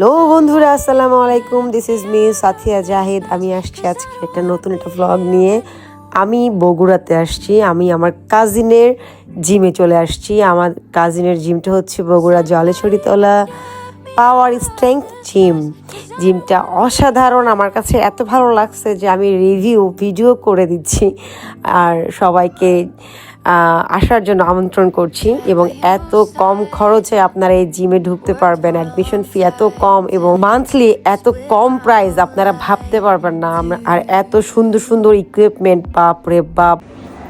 Hello বন্ধুরা, আসসালামু আলাইকুম। This is me Sathiya Zahid. আমি আসছি আজকে একটা নতুন একটা ভ্লগ নিয়ে। আমি বগুড়াতে আসছি। আমি আমার কাজিনের জিমে চলে আসছি। আমার কাজিনের জিমটা হচ্ছে বগুড়া জলেছড়িতলা পাওয়ার স্ট্রেংথ জিম জিমটা অসাধারণ। আমার কাছে এত ভালো লাগছে যে আমি রিভিউ ভিডিও করে দিচ্ছি। আর সবাইকে আসার জন্য আমন্ত্রণ করছি এবং এত কম খরচে আপনারা এই জিমে ঢুকতে পারবেন অ্যাডমিশন ফি এত কম এবং মান্থলি এত কম প্রাইস আপনারা ভাবতে পারবেন না। আমরা- আর এত সুন্দর সুন্দর ইকুইপমেন্ট বাপ।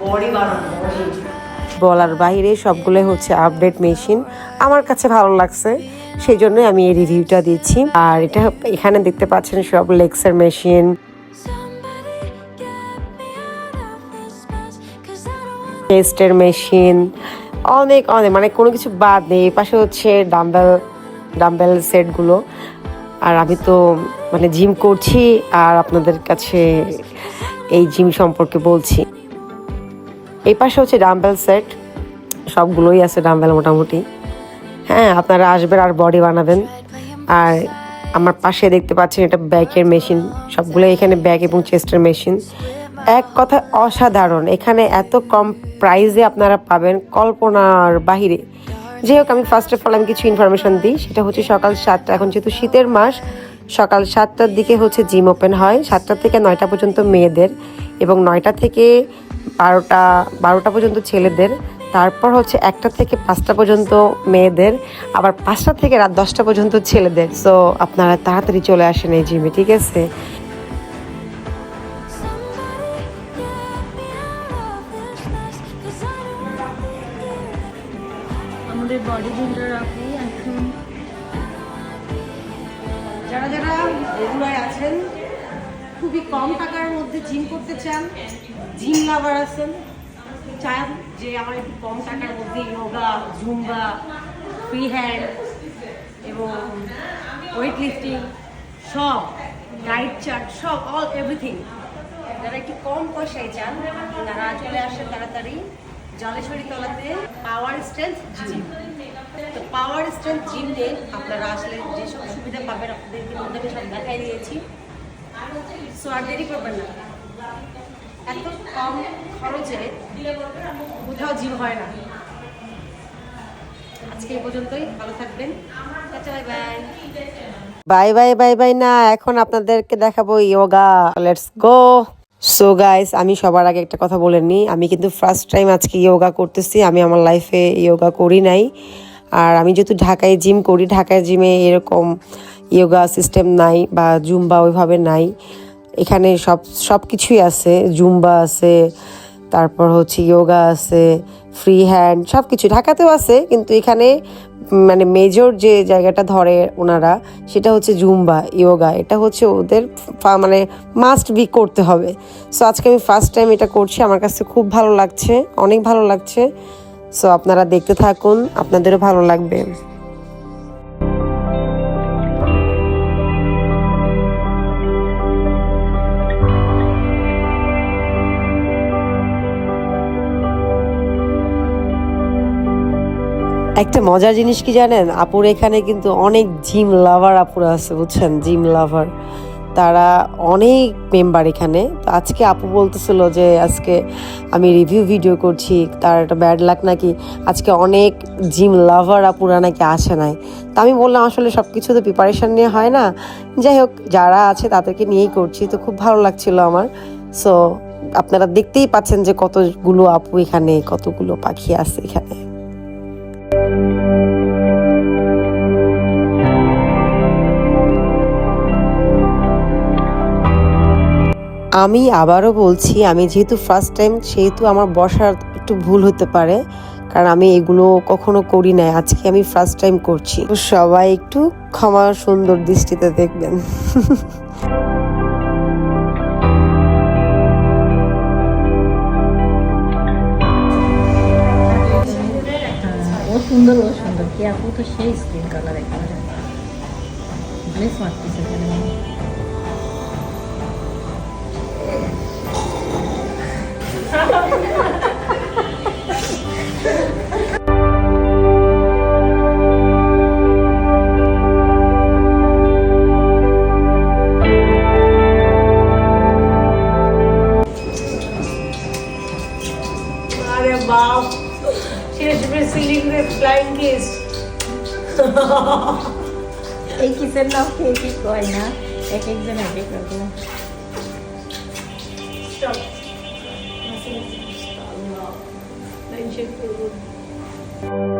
বডি বলার বাইরে সবগুলোই হচ্ছে আপডেট মেশিন আমার কাছে ভালো লাগছে, সেই জন্যই আমি এই রিভিউটা দিচ্ছি। আর এটা এখানে দেখতে পাচ্ছেন সব লেক্সের মেশিন টেস্টের মেশিন, অনেক অনেক মানে কোনো কিছু বাদ নেই। পাশে হচ্ছে ডাম্বেল ডাম্বেল সেটগুলো। আর আমি তো মানে জিম করছি, আর আপনাদের কাছে এই জিম সম্পর্কে বলছি। এই পাশে হচ্ছে ডাম্বেল সেট, সবগুলোই আছে ডাম্বেল মোটামুটি। হ্যাঁ আপনারা আসবেন আর বডি বানাবেন। আর আমার পাশে দেখতে পাচ্ছেন এটা ব্যাকের মেশিন সবগুলো এখানে ব্যাক এবং চেস্টের মেশিন। এক কথা অসাধারণ। এখানে এত কম প্রাইজে আপনারা পাবেন কল্পনার বাহিরে। যাই হোক, আমি ফার্স্ট অফ অল আমি কিছু ইনফরমেশন দিই। সেটা হচ্ছে সকাল সাতটা, এখন যেহেতু শীতের মাস, সকাল সাতটার দিকে হচ্ছে জিম ওপেন হয়। সাতটা থেকে নয়টা পর্যন্ত মেয়েদের এবং নয়টা থেকে বারোটা বারোটা পর্যন্ত ছেলেদের। তারপর হচ্ছে একটা থেকে পাঁচটা পর্যন্ত মেয়েদের। আবার পাঁচটা থেকে রাত দশটা পর্যন্ত ছেলেদের। সো আপনারা তাড়াতাড়ি চলে আসেন এই জিমে ঠিক আছে? আমাদের বডি বিল্ডার আপু এখন যারা যারা রেগুলার আছেন, খুবই কম টাকার মধ্যে জিম করতে চান জিম লাভার আছেন, চান যে আমার একটু কম টাকার মধ্যে যোগা জুম্বা ফ্রি হ্যান্ড এবং ওয়েট লিফটিং সব ডায়েট চার্ট সব অল এভরিথিং যারা একটু কম পয়সায় চান তারা চলে আসেন তাড়াতাড়ি তলাতে পাওয়ার স্ট্রেংথ জিম তো পাওয়ার স্ট্রেংথ আপনারা আসলে যেসব সুবিধা পাবেন সব দেখাই দিয়েছি। সো আর দেরি করবেন না। এত কম খরচে কোথাও জিম হয় না। আজকে এই পর্যন্তই, ভালো থাকবেন। বাই বাই বাই বাই না, এখন আপনাদেরকে দেখাবো yoga let's go so guys আমি সবার আগে একটা কথা বলে নিই। আমি কিন্তু ফার্স্ট টাইম আজকে ইয়োগা করতেছি। আমি আমার লাইফে ইয়োগা করি নাই। আর আমি যেহেতু ঢাকায় জিম করি, ঢাকায় জিমে এরকম ইয়োগা সিস্টেম নাই বা জুম্বা ওইভাবে নাই। এখানে সব সব কিছুই আছে। জুম্বা আছে তারপর হচ্ছে ইয়োগা আছে ফ্রি হ্যান্ড সব কিছু ঢাকাতেও আছে, কিন্তু এখানে মানে মেজর যে জায়গাটা ধরে ওনারা, সেটা হচ্ছে জুম্বা ইয়োগা এটা হচ্ছে ওদের মানে মাস্ট বি করতে হবে। সো আজকে আমি ফার্স্ট টাইম এটা করছি। আমার কাছে খুব ভালো লাগছে, অনেক ভালো লাগছে। সো আপনারা দেখতে থাকুন, আপনাদেরও ভালো লাগবে। একটা মজার জিনিস কি জানেন? আপুর এখানে কিন্তু অনেক জিম লাভার আপুরা আছে, বুঝছেন? Gym lover. তারা অনেক মেম্বার এখানে। তো আজকে আপু বলতেছিল যে, আজকে আমি রিভিউ ভিডিও করছি, তার একটা ব্যাড লাক নাকি, আজকে অনেক জিম লাভার আপুরা নাকি আসে নাই। তো আমি বললাম, আসলে সব কিছু তো প্রিপারেশান নিয়ে হয় না। যাই হোক, যারা আছে তাদেরকে নিয়েই করছি। তো খুব ভালো লাগছিল আমার। সো আপনারা দেখতেই পাচ্ছেন যে কতগুলো আপু এখানে, কতগুলো পাখি আছে এখানে। আমি আবারও বলছি, আমি যেহেতু ফার্স্ট টাইম সেহেতু আমার বসার একটু ভুল হতে পারে, কারণ আমি এগুলো কখনো করি নাই। আজকে আমি ফার্স্ট টাইম করছি। সবাই একটু ক্ষমা সুন্দর দৃষ্টিতে দেখবেন। সুন্দর ও সুন্দর কি আপু তো সেই স্কিন কালার একটা ভালোই smart Wow. She should be singing flying kiss. এই কিসের নাম কে কি A kiss. এক একজন এক এক রকম Thank you.